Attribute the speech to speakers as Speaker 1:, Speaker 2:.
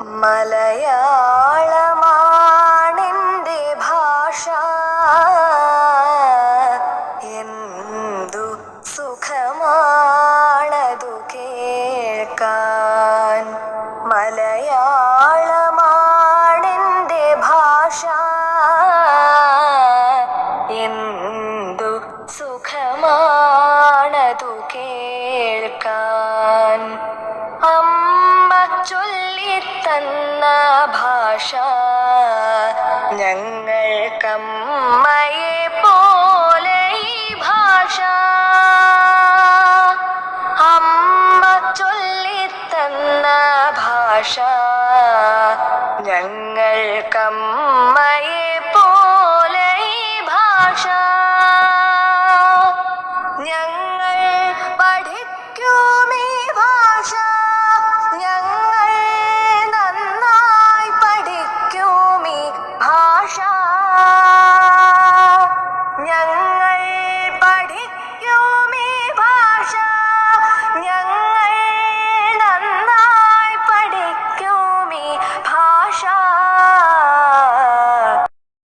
Speaker 1: മലയാളമാണെന്റെ ഭാഷ. എന്തു സുഖമാണതു കേൾക്കാൻ. മലയാളമാണെന്റെ ഭാഷ. എന്തു സുഖമാണതു കേൾക്കാൻ. അമ്മ ചൊല്ലിത്തന്ന ഭാഷ ഞങ്ങൾക്കമ്മയെ പോലെ ഈ ഭാഷ. അമ്മ ചൊല്ലിത്തന്ന ഭാഷ ഞങ്ങൾക്കമ്മയെ പോലെ ഈ ഭാഷ. ഞങ്ങൾ പഠിക്കും